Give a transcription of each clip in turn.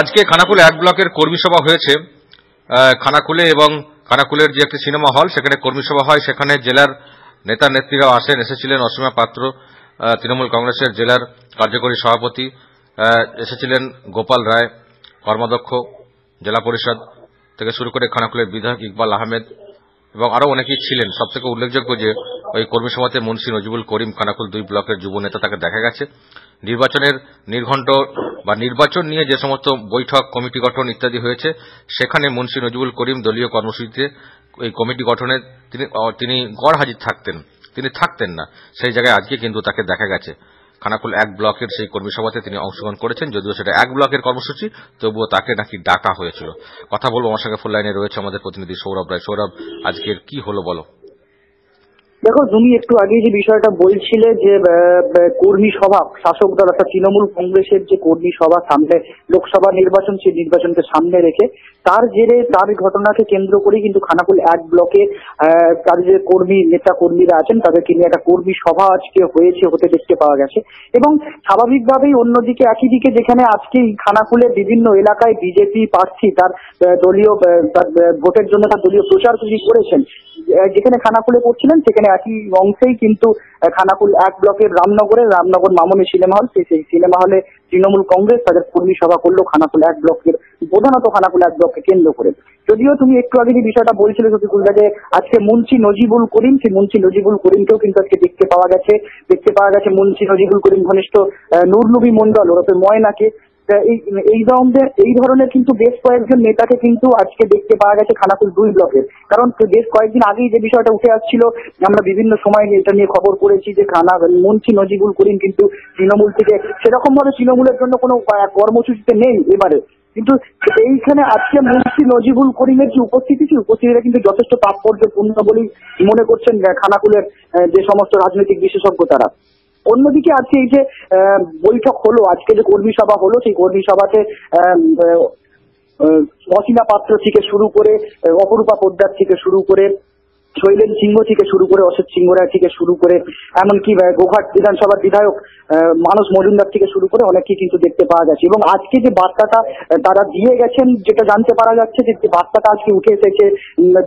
আজকে খানাকুল এক ব্লকের কর্মী সভা হয়েছে। খানাকুলে এবং খানাকুলের যে একটি সিনেমা হল, সেখানে কর্মী সভা হয়। সেখানে জেলার নেতা নেত্রীরাও আসেন, এসেছিলেন অসীমা পাত্র তৃণমূল কংগ্রেসের জেলার কার্যকরী সভাপতি এসেছিলেন গোপাল রায়, কর্মাধ্যক্ষ, জেলা পরিষদ থেকে শুরু করে খানাকুলের বিধায়ক ইকবাল আহমেদ এবং আরও অনেকেই ছিলেন। সব থেকে উল্লেখযোগ্য যে ওই কর্মী সভাতে মুন্সি নজিবুল করিম খানাকুল দুই ব্লকের যুব নেতা তাকে দেখা গেছে। নির্বাচনের নির্ঘণ্ট বা নির্বাচন নিয়ে যে সমস্ত বৈঠক, কমিটি গঠন ইত্যাদি হয়েছে, সেখানে মুন্সি নজিবুল করিম দলীয় কর্মসূচিতে এই কমিটি গঠনে তিনি গড় হাজির থাকতেন। তিনি থাকতেন না। সেই জায়গায় আজকে কিন্তু তাকে দেখা গেছে। খানাকুল এক ব্লকের সেই কর্মী সভাতে তিনি অংশগ্রহণ করেছেন, যদিও সেটা এক ব্লকের কর্মসূচি, তবুও তাকে নাকি ডাকা হয়েছিল। কথা বলব আমার সঙ্গে ফুল লাইনে রয়েছে আমাদের প্রতিনিধি সৌরভ রায়। সৌরভ, আজকের কি হলো বলো? দেখো, তুমি একটু আগে যে বিষয়টা বলছিলে যে কর্মী সভা, শাসক দল অর্থাৎ তৃণমূল কংগ্রেসের যে কর্মী সভা সামনে, লোকসভা নির্বাচন, সেই নির্বাচনকে সামনে রেখে, তার জেরে তার ঘটনাকে কেন্দ্র করে কিন্তু খানাকুল এক ব্লকে তার যে কর্মী, নেতা কর্মীরা আছেন, তাদেরকে নিয়ে একটা কর্মী সভা আজকে হয়েছে, হতে দেখতে পাওয়া গেছে। এবং স্বাভাবিকভাবেই অন্যদিকে, একই দিকে যেখানে আজকে এই খানাকুলে বিভিন্ন এলাকায় বিজেপি প্রার্থী তার দলীয় তার ভোটের জন্য তার দলীয় প্রচার তিনি করেছেন যেখানে খানাকুলে পড়ছিলেন, সেখানে একই অংশেই কিন্তু খানাকুল এক ব্লকের রামনগরের রামনগর মামনি সিনেমা হল, সেই সেই সিনেমা হলে তৃণমূল কংগ্রেস তাদের কর্মী সভা করল, খানাকুল এক ব্লকের প্রধানত খানাকুল এক ব্লককে কেন্দ্র করে। যদিও তুমি একটু আগে যে বিষয়টা বলছিলে শফিকুল্লা যে আজকে মুন্সি নজিবুল করিম, সেই মুন্সি নজিবুল করিমকেও কিন্তু আজকে দেখতে পাওয়া গেছে। দেখতে পাওয়া গেছে মুন্সি নজিবুল করিম ঘনিষ্ঠ নূরনবী মন্ডল ওরফে ময়নাকে এই ধরনের এই ধরনের কিন্তু বেশ কয়েকজন নেতাকে কিন্তু আজকে দেখতে পাওয়া গেছে খানাকুল দুই ব্লকের কারণ বেশ কয়েকদিন আগেই যে বিষয়টা উঠে আসছিল, আমরা বিভিন্ন সময় এটা নিয়ে খবর করেছি যে খানা মুন্সি নজিবুল করিম কিন্তু তৃণমূল থেকে সেরকম ভাবে তৃণমূলের জন্য কোনো কর্মসূচিতে নেই এবারে। কিন্তু এইখানে আজকে মুন্সি নজিবুল করিমের যে উপস্থিতি, সেই উপস্থিতিটা কিন্তু যথেষ্ট তাৎপর্যপূর্ণ বলেই মনে করছেন খানাকুলের যে সমস্ত রাজনৈতিক বিশেষজ্ঞ তারা। অন্যদিকে আজকে এই যে বৈঠক হলো, আজকে যে কর্মী সভা হলো, সেই কর্মী সভাতে অসীমা পাত্র থেকে শুরু করে অপরূপা পোদ্দার থেকে শুরু করে শৈলেন সিংহ থেকে শুরু করে অসিত সিংহ রায় থেকে শুরু করে, এমনকি গোঘাট বিধানসভার বিধায়ক মানস মজুমদার থেকে শুরু করে অনেকেই কিন্তু দেখতে পাওয়া যাচ্ছে। এবং আজকে যে বার্তাটা তারা দিয়ে গেছেন, যেটা জানতে পারা যাচ্ছে যে বার্তাটা আজকে উঠে এসেছে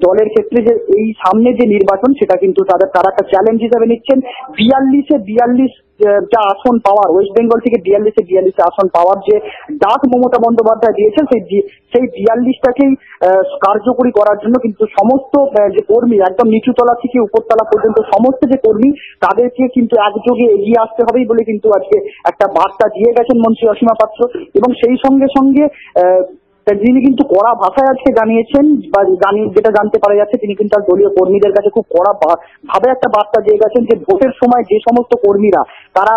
দলের ক্ষেত্রে যে এই সামনে যে নির্বাচন, সেটা কিন্তু তাদের, তারা একটা চ্যালেঞ্জ হিসাবে নিচ্ছেন। বিয়াল্লিশে বিয়াল্লিশ যা আসন পাওয়ার ওয়েস্ট বেঙ্গল থেকে বিয়াল্লিশে বিয়াল্লিশে আসন পাওয়ার যে ডাক মমতা বন্দ্যোপাধ্যায় দিয়েছেন, সেই সেই বিয়াল্লিশটাকেই কার্যকরী করার জন্য কিন্তু সমস্ত যে কর্মী, একদম নিচুতলা থেকে উপরতলা পর্যন্ত সমস্ত যে কর্মী, তাদেরকে কিন্তু একযোগে এগিয়ে আসতে হবেই বলে কিন্তু আজকে একটা বার্তা দিয়ে গেছেন মন্ত্রী অসীমা পাত্র। এবং সেই সঙ্গে সঙ্গে যিনি কিন্তু কড়া ভাষায় আজকে জানিয়েছেন বা জানিয়ে যেটা জানতে পারা যাচ্ছে, তিনি কিন্তু দলীয় কর্মীদের কাছে খুব কড়া ভাবে একটা বার্তা দিয়ে গেছেন যে ভোটের সময় যে সমস্ত কর্মীরা, তারা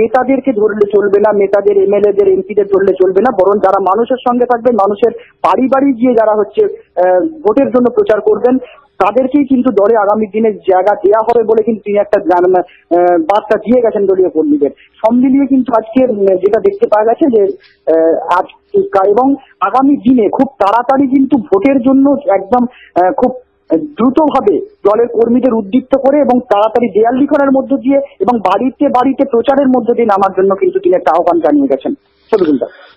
নেতাদেরকে ধরলে চলবে না, নেতাদের, এমএলএদের, এমপিদের ধরলে চলবে না, বরং যারা মানুষের সঙ্গে থাকবেন, মানুষের বাড়ি বাড়ি গিয়ে যারা হচ্ছে ভোটের জন্য প্রচার করবেন তাদেরকেই কিন্তু দলে আগামী দিনে জায়গা দেওয়া হবে বলে কিন্তু তিনি একটা বার্তা দিয়ে গেছেন দলীয় কর্মীদের। সব মিলিয়ে কিন্তু আজকে যেটা দেখতে পাওয়া গেছে যে আজ এবং আগামী দিনে খুব তাড়াতাড়ি কিন্তু ভোটের জন্য একদম খুব দ্রুতভাবে দলের কর্মীদের উদ্দীপ্ত করে এবং তাড়াতাড়ি দেয়াল লিখনের মধ্য দিয়ে এবং বাড়িতে বাড়িতে প্রচারের মধ্য দিয়ে নামার জন্য কিন্তু তিনি একটা আহ্বান জানিয়ে গেছেন।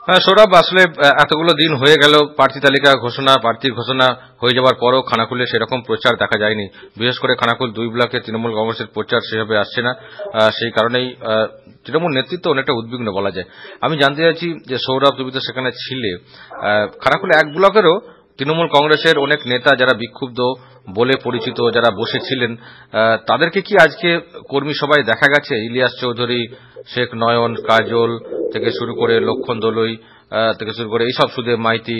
হ্যাঁ সৌরভ, আসলে এতগুলো দিন হয়ে গেল, প্রার্থী তালিকা ঘোষণা, প্রার্থী ঘোষণা হয়ে যাওয়ার পরও খানাকুলে সেরকম প্রচার দেখা যায়নি। বিশেষ করে খানাকুল দুই ব্লকে তৃণমূল কংগ্রেসের প্রচার সেভাবে আসছে না। সেই কারণেই তৃণমূল নেতৃত্ব অনেকটা উদ্বিগ্ন বলা যায়। আমি জানতে চাইছি যে সৌরভ, তুমি তো সেখানে ছিলে খানাকুলে এক ব্লকেরও তৃণমূল কংগ্রেসের অনেক নেতা যারা বিক্ষুব্ধ বলে পরিচিত, যারা বসেছিলেন তাদেরকে কি আজকে কর্মী সভায় দেখা গেছে? ইলিয়াস চৌধুরী, শেখ নয়ন, কাজল থেকে শুরু করে লক্ষণ দলই থেকে শুরু করে এইসব সুদেব মাইতি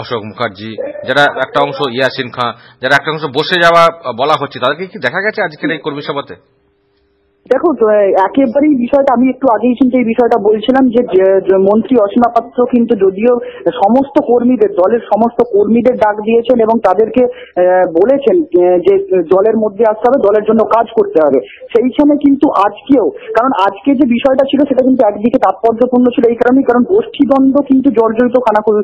অশোক মুখার্জি, যারা একটা অংশ ইয়াসিন খাঁ, যারা একটা অংশ বসে যাওয়া বলা হচ্ছে, তাদেরকে কি দেখা গেছে আজকের এই কর্মী সভাতে? দেখো একেবারেই বিষয়টা, আমি একটু আগেই কিন্তু এই বিষয়টা বলছিলাম যে মন্ত্রী অসীমা পাত্র কিন্তু যদিও সমস্ত কর্মীদের, দলের সমস্ত কর্মীদের ডাক দিয়েছেন এবং তাদেরকে বলেছেন যে দলের মধ্যে আসতে হবে, দলের জন্য কাজ করতে হবে। সেইখানে কিন্তু আজকেও, কারণ আজকে যে বিষয়টা ছিল সেটা কিন্তু একদিকে তাৎপর্যপূর্ণ ছিল এই কারণেই, কারণ গোষ্ঠীদ্বন্দ্ব কিন্তু জর্জরিত খানাকুল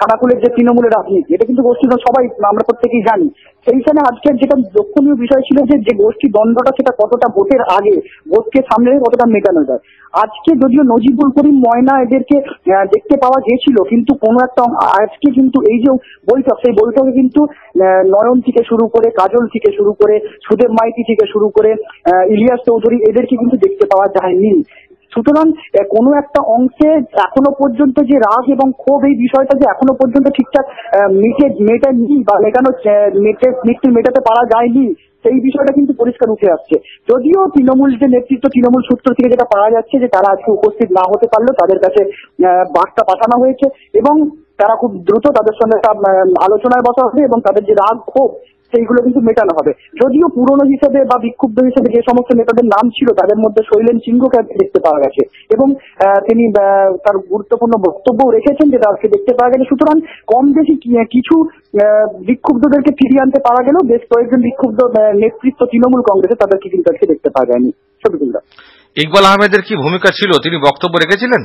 খানাকুলের যে তৃণমূলের রাজনীতি, এটা কিন্তু গোষ্ঠীদ্বন্দ্ব সবাই, আমরা প্রত্যেকেই জানি। সেইখানে আজকের যেটা লক্ষণীয় বিষয় ছিল যে যে গোষ্ঠী দ্বন্দ্বটা সেটা কতটা ভোটের আগে ভোটকে সামনে কতটা মেটানো যায়। আজকে যদিও নজিবুল করিম ময়না এদেরকে দেখতে পাওয়া গিয়েছিল, কিন্তু কোনো একটা আজকে কিন্তু এই যে বৈঠক, সেই বৈঠকে কিন্তু নয়ন থেকে শুরু করে, কাজল থেকে শুরু করে, সুদেব মাইতি থেকে শুরু করে ইলিয়াস চৌধুরী এদেরকে কিন্তু দেখতে পাওয়া যায়নি। সুতরাং কোনো একটা অংশে এখনও পর্যন্ত যে রাগ এবং ক্ষোভ এই বিষয়টা যে এখনও পর্যন্ত ঠিকঠাক মিটে মেটায়নি বা মেটানো আহ, মেটে মৃত্যু মেটাতে পারা যায়নি সেই বিষয়টা কিন্তু পরিষ্কার উঠে আসছে। যদিও তৃণমূল যে নেতৃত্ব তৃণমূল সূত্র থেকে যেটা পাওয়া যাচ্ছে যে তারা আজকে উপস্থিত না হতে পারলেও তাদের কাছে বার্তা পাঠানো হয়েছে এবং তারা খুব দ্রুত তাদের সঙ্গে একটা আলোচনায় বসা হবে এবং তাদের যে রাগ ক্ষোভ সেইগুলো কিন্তু মেটানো হবে। যদিও পুরনো হিসেবে বা বিক্ষুব্ধ হিসেবে যে সমস্ত নেতাদের নাম ছিল, তাদের মধ্যে শৈলেন সিংহকে দেখতে পাওয়া গেছে। এবং তিনি তার গুরুত্বপূর্ণ বক্তব্য রেখেছেন যেটা আজকে দেখতে পাওয়া গেছে। সুতরাং কম বেশি কিছু বিক্ষুব্ধদেরকে ফিরিয়ে আনতে পারা গেলেও বেশ কয়েকজন বিক্ষুব্ধ নেতৃত্ব তৃণমূল কংগ্রেসে তাদেরকে কিন্তু আজকে দেখতে পাওয়া যায়নি। ছবিগুলো ইকবাল আহমেদের কি ভূমিকা ছিল? তিনি বক্তব্য রেখেছিলেন?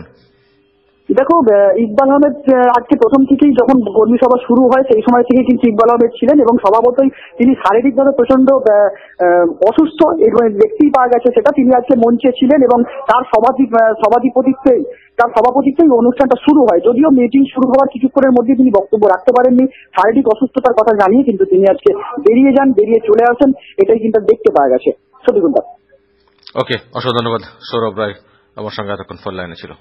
দেখো ইকবাল আহমেদ আজকে প্রথম থেকেই যখন কর্মী সভা শুরু হয়, সেই সময় থেকেই কিন্তু ইকবাল আহমেদ ছিলেন এবং স্বভাবতই তিনি শারীরিকভাবে প্রচণ্ড অসুস্থ এবং দেখতেই পাওয়া গেছে সেটা তিনি আজকে মঞ্চে ছিলেন এবং তার সভাধি সভাধিপতিত্বেই তার সভাপতিত্বেই অনুষ্ঠানটা শুরু হয়। যদিও মিটিং শুরু হওয়ার কিছুক্ষণের মধ্যে তিনি বক্তব্য রাখতে পারেননি। শারীরিক অসুস্থতার কথা জানিয়ে কিন্তু তিনি আজকে বেরিয়ে যান, বেরিয়ে চলে আসেন। এটাই কিন্তু দেখতে পাওয়া গেছে। ছবিগুলো ওকে, অসংখ্য ধন্যবাদ সৌরভ রায়। আমার সঙ্গে এতক্ষণ ফোন লাইনে ছিল।